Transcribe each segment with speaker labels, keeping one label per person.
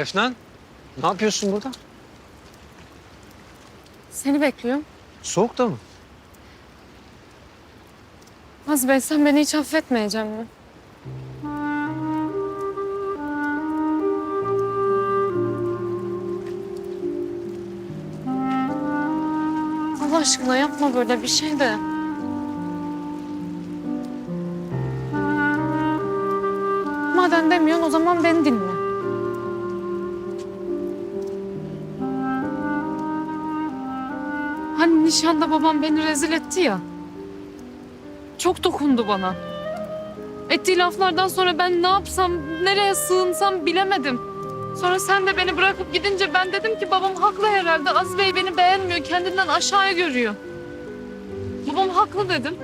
Speaker 1: Efnan, ne yapıyorsun burada?
Speaker 2: Seni bekliyorum.
Speaker 1: Soğukta mı?
Speaker 2: Az Bey sen beni hiç affetmeyecek mi? Allah aşkına yapma böyle bir şey de. Madem demiyorsun o zaman beni dinle. Nişanda babam beni rezil etti ya. Çok dokundu bana. Ettiği laflardan sonra ben ne yapsam, nereye sığınsam bilemedim. Sonra sen de beni bırakıp gidince ben dedim ki babam haklı herhalde. Aziz Bey beni beğenmiyor, kendinden aşağıya görüyor. Babam haklı dedim.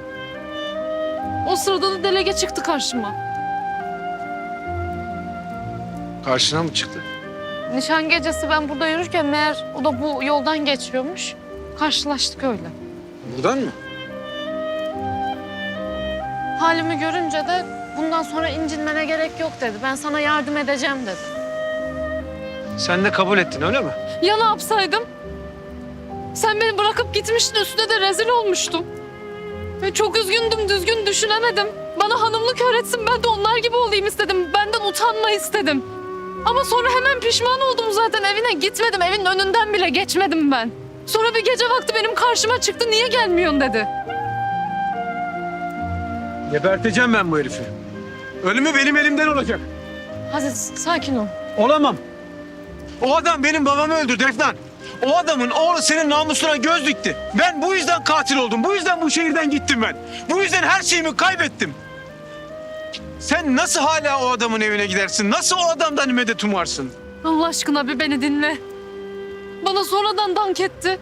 Speaker 2: O sırada da delege çıktı karşıma.
Speaker 1: Karşına mı çıktı?
Speaker 2: Nişan gecesi ben burada yürürken meğer o da bu yoldan geçiyormuş. Karşılaştık öyle.
Speaker 1: Buradan mı?
Speaker 2: Halimi görünce de bundan sonra incinmene gerek yok dedi. Ben sana yardım edeceğim dedi.
Speaker 1: Sen de kabul ettin öyle mi?
Speaker 2: Ya ne yapsaydım? Sen beni bırakıp gitmiştin üstüne de rezil olmuştum. Ve çok üzgündüm, düzgün düşünemedim. Bana hanımlık öğretsin, ben de onlar gibi olayım istedim. Benden utanma istedim. Ama sonra hemen pişman oldum zaten evine gitmedim. Evin önünden bile geçmedim ben. Sonra bir gece vakti benim karşıma çıktı, niye gelmiyorsun dedi.
Speaker 1: Geberteceğim ben bu herifi. Ölümü benim elimden olacak.
Speaker 2: Hadi sakin ol.
Speaker 1: Olamam. O adam benim babamı öldürdü Efnan. O adamın oğlu senin namusuna göz dikti. Ben bu yüzden katil oldum. Bu yüzden bu şehirden gittim ben. Bu yüzden her şeyimi kaybettim. Sen nasıl hala o adamın evine gidersin? Nasıl o adamdan medet umarsın?
Speaker 2: Allah aşkına bir beni dinle. Bana sonradan dank etti.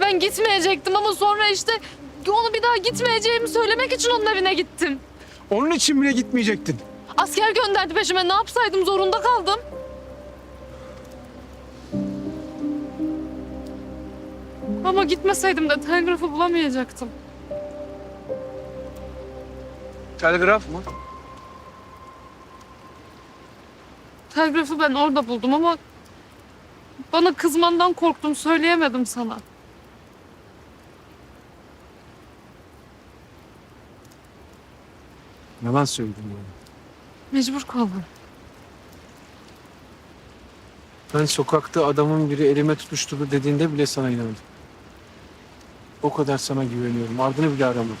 Speaker 2: Ben gitmeyecektim ama sonra işte onu bir daha gitmeyeceğimi söylemek için onun evine gittim.
Speaker 1: Onun için bile gitmeyecektin.
Speaker 2: Asker gönderdi peşime ne yapsaydım zorunda kaldım. Ama gitmeseydim de telgrafı bulamayacaktım.
Speaker 1: Telgraf mı?
Speaker 2: Telgrafı ben orada buldum ama bana kızmandan korktum söyleyemedim sana.
Speaker 1: Yalan söyledim yani.
Speaker 2: Mecbur kaldım.
Speaker 1: Ben sokakta adamın biri elime tutuşturdu dediğinde bile sana inandım. O kadar sana güveniyorum. Ardını bile aramadım.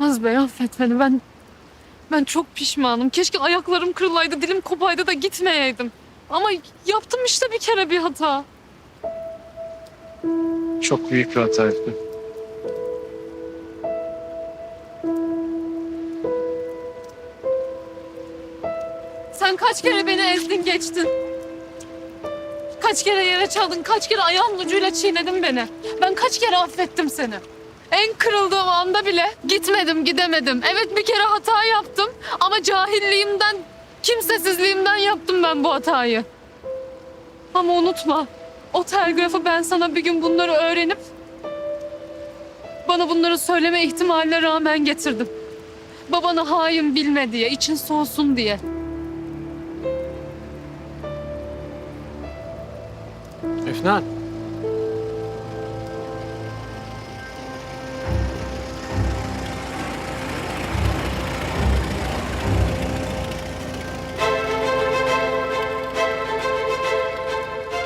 Speaker 2: Az Bey affet beni ben ben çok pişmanım. Keşke ayaklarım kırılaydı, dilim kopaydı da gitmeyeydim. Ama yaptım işte bir kere bir hata.
Speaker 1: Çok büyük bir hata ettim.
Speaker 2: Sen kaç kere beni ezdin geçtin. Kaç kere yere çaldın, kaç kere ayağın ucuyla çiğnedin beni. Ben kaç kere affettim seni. En kırıldığım anda bile gitmedim, gidemedim. Evet bir kere hata yaptım ama cahilliğimden, kimsesizliğimden yaptım ben bu hatayı. Ama unutma, o telgrafı ben sana bir gün bunları öğrenip bana bunları söyleme ihtimaline rağmen getirdim. Babanı hain bilme diye, için soğusun diye.
Speaker 1: Efnan.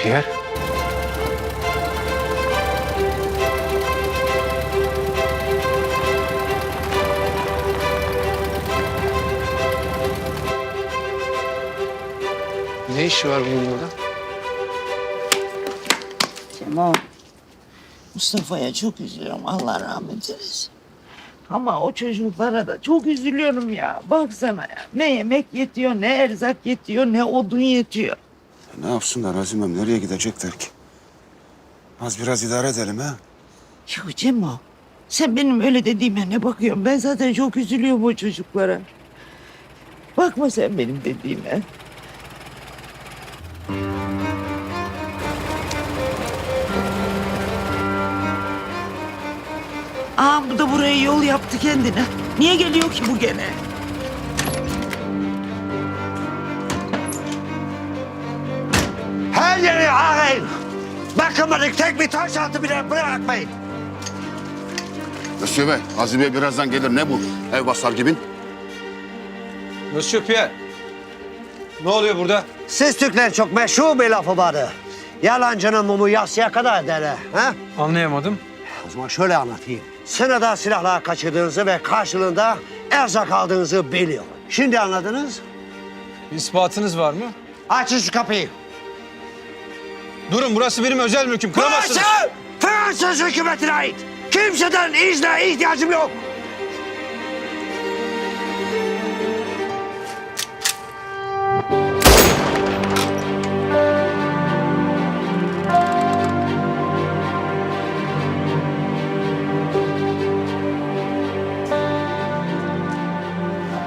Speaker 1: Pierre. Ne işi var bunun burada?
Speaker 3: Tamam. Mustafa'ya çok üzülüyorum. Allah rahmet eylesin. Ama o çocuklara da çok üzülüyorum ya. Baksana ya. Ne yemek yetiyor, ne erzak yetiyor, ne odun yetiyor.
Speaker 4: Ne yapsınlar Azim'im? Nereye gidecekler ki? Az biraz idare edelim ha.
Speaker 3: Ya Cemo, sen benim öyle dediğime ne bakıyorsun? Ben zaten çok üzülüyorum o çocuklara. Bakma sen benim dediğime. Aa bu da buraya yol yaptı kendine. Niye geliyor ki bu gene?
Speaker 5: Gömedik tek bir taş altı bile bırakmayın.
Speaker 4: Monsieur Bey, Aziz Bey birazdan gelir. Ne bu? Ev basar gibi.
Speaker 1: Monsieur Pierre. Ne oluyor burada?
Speaker 5: Siz Türkler çok meşhur bir lafı vardı. Yalancının mumu yasya kadar eder. Ha?
Speaker 1: Anlayamadım.
Speaker 5: O zaman şöyle anlatayım. Sınırda silahlar kaçırdığınızı ve karşılığında erzak aldığınızı biliyor. Şimdi anladınız?
Speaker 1: İspatınız var mı?
Speaker 5: Açın şu kapıyı.
Speaker 1: Durun burası benim özel mülküm. Kıramazsınız.
Speaker 5: Burası Fransız hükümetine ait. Kimseden izne ihtiyacım yok.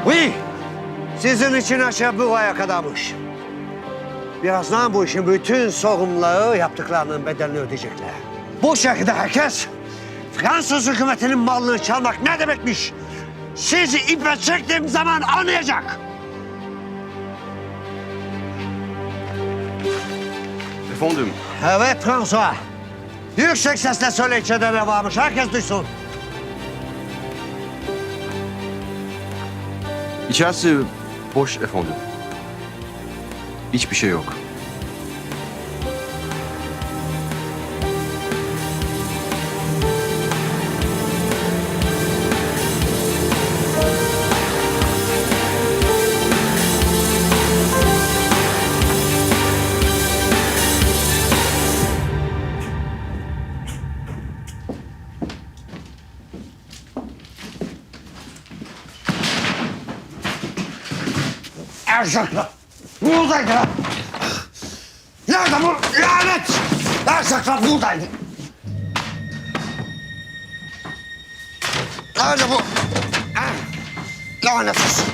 Speaker 5: Oui, sizin için aşağı bu aya kadarmış. Birazdan bu işin bütün sorumluları yaptıklarının bedelini ödeyecekler. Bu şekilde herkes Fransız hükümetinin malını çalmak ne demekmiş? Sizi ipe çektiğim zaman anlayacak.
Speaker 4: Efendim?
Speaker 5: Evet François. Yüksek sesle söyle içeride ne varmış. Herkes duysun.
Speaker 6: İçerisi boş efendim. Hiçbir şey yok.
Speaker 5: Erzaklar. Buradaydı. lan. Nerede bu lanet? Erzaklar buradaydı. Nerede bu? Ah, Lanet olsun.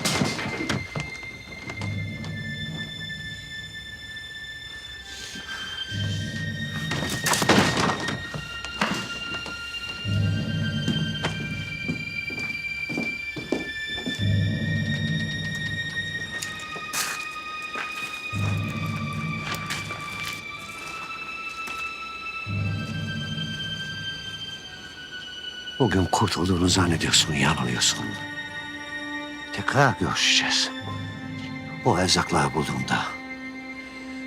Speaker 5: Bugün kurtulduğunu zannediyorsun, yanılıyorsun. Tekrar görüşeceğiz. O erzakları bulduğumda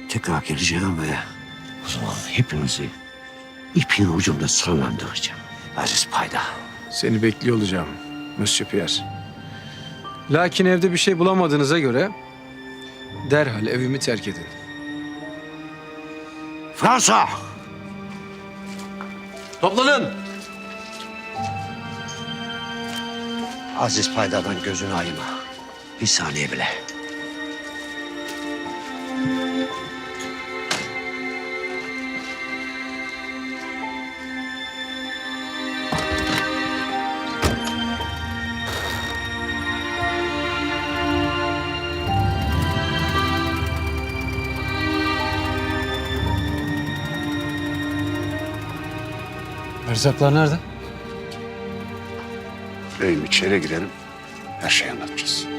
Speaker 5: tekrar geleceğim ve o zaman hepinizi ipin ucunda sallandıracağım. Aziz Payda.
Speaker 1: Seni bekliyor olacağım Monsieur Pierre. Lakin evde bir şey bulamadığınıza göre derhal evimi terk edin.
Speaker 5: Fransa!
Speaker 6: Toplanın!
Speaker 5: Aziz Payda'dan gözünü ayırma. Bir saniye bile.
Speaker 1: Erzaklar nerede?
Speaker 4: Beyim içeri girelim. Her şeyi anlatacağız.